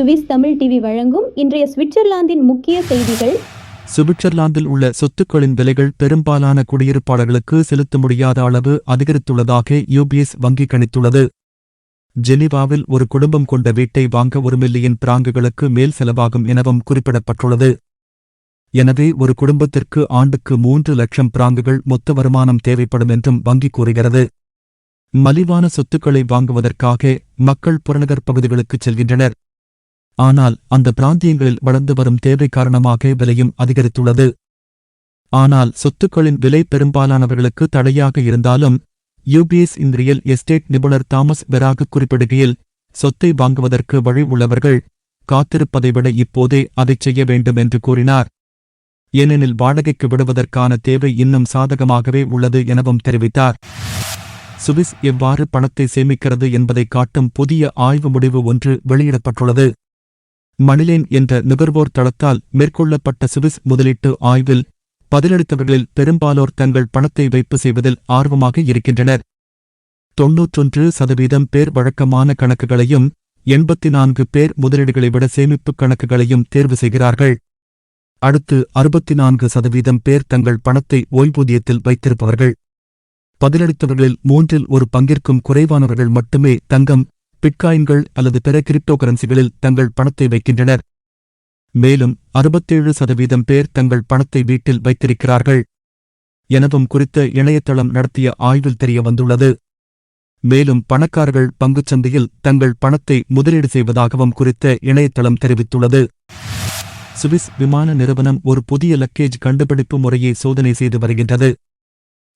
Swiss Tamil TV வழங்கும் இன்றைய சுவிட்சர்லாந்தின் முக்கிய செய்திகள். சுவிட்சர்லாந்தில் உள்ள சொத்துக்களின் விலைகள் பெரும்பாலான குடியிருப்பாளர்களுக்கு செலுத்த முடியாத அளவு அதிகரித்துள்ளதாக யூபிஎஸ் வங்கி கணித்துள்ளது. ஜெனிவாவில் ஒரு குடும்பம் கொண்ட வீட்டை வாங்க ஒரு மில்லியன் பிராங்குகளுக்கு மேல் செலவாகும் எனவும் குறிப்பிடப்பட்டுள்ளது. எனவே ஒரு குடும்பத்திற்கு ஆண்டுக்கு மூன்று லட்சம் பிராங்குகள் மொத்த வருமானம் தேவைப்படும் என்றும் வங்கி கூறுகிறது. மலிவான சொத்துக்களை வாங்குவதற்காக மக்கள் புறநகர் பகுதிகளுக்குச் செல்கின்றனர். ஆனால் அந்த பிராந்தியங்களில் வளர்ந்து வரும் தேவை காரணமாக விலையும் அதிகரித்துள்ளது. ஆனால் சொத்துக்களின் விலை பெரும்பாலானவர்களுக்கு தடையாக இருந்தாலும் யூபிஎஸ் இந்திரியல் ரியல் எஸ்டேட் நிபுணர் தாமஸ் பெராக குறிப்பிடுகையில் சொத்தை வாங்குவதற்கு வழி உள்ளவர்கள் காத்திருப்பதை விட இப்போதே அதைச் செய்ய வேண்டும் என்று கூறினார். ஏனெனில் வாடகைக்கு விடுவதற்கான தேவை இன்னும் சாதகமாகவே உள்ளது எனவும் தெரிவித்தார். சுவிஸ் எவ்வாறு பணத்தை சேமிக்கிறது என்பதை காட்டும் புதிய ஆய்வு முடிவு ஒன்று வெளியிடப்பட்டுள்ளது. மணிலேன் என்ற நுகர்வோர் தளத்தால் மேற்கொள்ளப்பட்ட சுவிஸ் முதலீட்டு ஆய்வில் பதிலளித்தவர்களில் பெரும்பாலோர் தங்கள் பணத்தை வைப்பு செய்வதில் ஆர்வமாக இருக்கின்றனர். தொன்னூற்றொன்று சதவீதம் பேர் வழக்கமான கணக்குகளையும் எண்பத்தி நான்கு பேர் முதலீடுகளை விட சேமிப்புக் கணக்குகளையும் தேர்வு செய்கிறார்கள். அடுத்து அறுபத்தி நான்கு சதவீதம் பேர் தங்கள் பணத்தை ஓய்வூதியத்தில் வைத்திருப்பவர்கள். பதிலளித்தவர்களில் மூன்றில் ஒரு பங்கிற்கும் குறைவானவர்கள் மட்டுமே தங்கம் பிட்காயின்கள் அல்லது பிற கிரிப்டோ கரன்சிகளில் தங்கள் பணத்தை வைக்கின்றனர். மேலும் அறுபத்தேழு சதவீதம் பேர் தங்கள் பணத்தை வீட்டில் வைத்திருக்கிறார்கள். எனவும் குறித்த இணையதளம் நடத்திய ஆய்வில் தெரிய வந்துள்ளது மேலும் பணக்காரர்கள் பங்குச் சந்தையில் தங்கள் பணத்தை முதலீடு செய்வதாகவும் குறித்த இணையதளம் தெரிவித்துள்ளது. சுவிஸ் விமான நிறுவனம் ஒரு புதிய லக்கேஜ் கண்டுபிடிப்பு முறையை சோதனை செய்து வருகின்றது.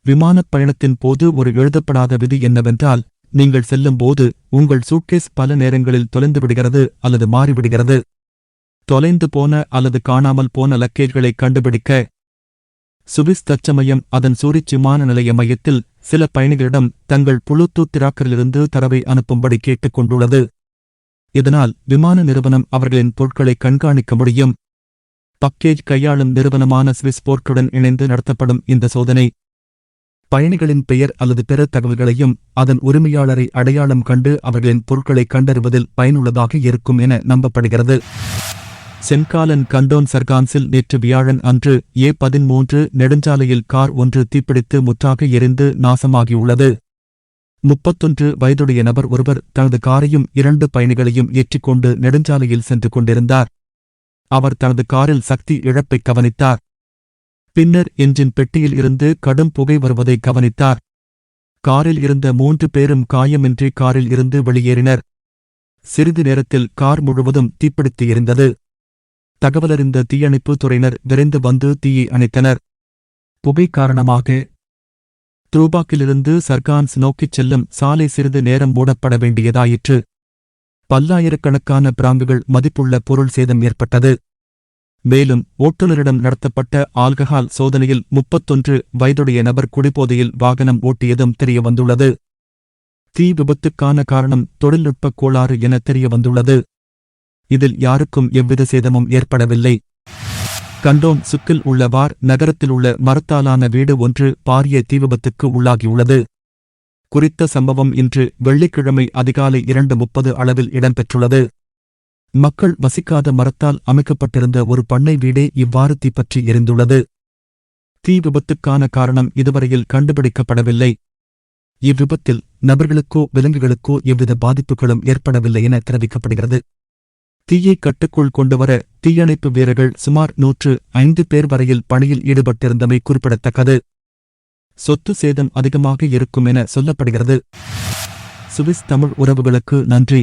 விமானப் பயணத்தின் போது ஒரு எழுதப்படாத விதி என்னவென்றால் நீங்கள் செல்லும்போது உங்கள் சூட்கேஸ் பல நேரங்களில் தொலைந்து விடுகிறது அல்லது மாறிவிடுகிறது. தொலைந்து போன அல்லது காணாமல் போன லக்கேஜ்களை கண்டுபிடிக்க. சுவிஸ் தச்சமயம் அதன் சூரிச் விமான நிலைய மையத்தில் சில பயணிகளிடம் தங்கள் புளுத்தூத் திராக்கரிலிருந்து தரவை அனுப்பும்படி கேட்டுக் கொண்டுள்ளது. இதனால் விமான நிறுவனம் அவர்களின் பொருட்களை கண்காணிக்க முடியும். பக்கேஜ் கையாளும் நிறுவனமான சுவிஸ் போர்ட்டுடன் இணைந்து நடத்தப்படும் இந்த சோதனை பயணிகளின் பெயர் அல்லது பிற தகவல்களையும் அதன் உரிமையாளரை அடையாளம் கண்டு அவர்களின் பொருட்களை கண்டறிவதில் பயனுள்ளதாக இருக்கும் என நம்பப்படுகிறது. சென்காலன் கண்டோன் சர்கான்சில் நேற்று வியாழன் அன்று ஏ பதிமூன்று நெடுஞ்சாலையில் கார் ஒன்று தீப்பிடித்து முற்றாக எரிந்து நாசமாகியுள்ளது. முப்பத்தொன்று வயதுடைய நபர் ஒருவர் தனது காரையும் இரண்டு பயணிகளையும் ஏற்றிக்கொண்டு நெடுஞ்சாலையில் சென்று கொண்டிருந்தார். அவர் தனது காரில் சக்தி இழப்பை கவனித்தார். பின்னர் என்ஜின் பெட்டியில் இருந்து கடும் புகை வருவதை கவனித்தார். காரில் இருந்த மூன்று பேரும் காயமின்றி காரில் இருந்து வெளியேறினர். சிறிது நேரத்தில் கார் முழுவதும் தீப்பிடித்து எரிந்தது தகவலறிந்த தீயணைப்புத் துறையினர் விரைந்து வந்து தீயை அணைத்தனர். புகை காரணமாக துரூபாக்கிலிருந்து சர்கான்ஸ் நோக்கிச் செல்லும் சாலை சிறிது நேரம் மூடப்பட வேண்டியதாயிற்று. பல்லாயிரக்கணக்கான பிராங்குகள் மதிப்புள்ள பொருள் சேதம் ஏற்பட்டது. மேலும் ஓட்டுநரிடம் நடத்தப்பட்ட ஆல்கஹால் சோதனையில் முப்பத்தொன்று வயதுடைய நபர் குடிபோதையில் வாகனம் ஓட்டியதும் தெரியவந்துள்ளது. தீ விபத்துக்கான காரணம் தொழில்நுட்பக் கோளாறு என தெரியவந்துள்ளது. இதில் யாருக்கும் எவ்வித சேதமும் ஏற்படவில்லை. கண்டோன் சுக்கில் உள்ள வார் நகரத்தில் உள்ள மரத்தாலான வீடு ஒன்று பாரிய தீ விபத்துக்கு உள்ளாகியுள்ளது. குறித்த சம்பவம் இன்று வெள்ளிக்கிழமை அதிகாலை இரண்டு முப்பது அளவில் இடம்பெற்றுள்ளது. மக்கள் வசிக்காத மரத்தால் அமைக்கப்பட்டிருந்த ஒரு பண்ணை வீடே இவ்வாறு தீப்பற்றி எரிந்துள்ளது. தீ விபத்துக்கான காரணம் இதுவரையில் கண்டுபிடிக்கப்படவில்லை. இவ்விபத்தில் நபர்களுக்கோ விலங்குகளுக்கோ எவ்வித பாதிப்புகளும் ஏற்படவில்லை என தெரிவிக்கப்படுகிறது. தீயை கட்டுக்குள் கொண்டுவர தீயணைப்பு வீரர்கள் சுமார் நூற்று ஐந்து பேர் வரையில் பணியில் ஈடுபட்டிருந்தமை குறிப்பிடத்தக்கது. சொத்து சேதம் அதிகமாக இருக்கும் என சொல்லப்படுகிறது. சுவிஸ் தமிழ் உறவுகளுக்கு நன்றி.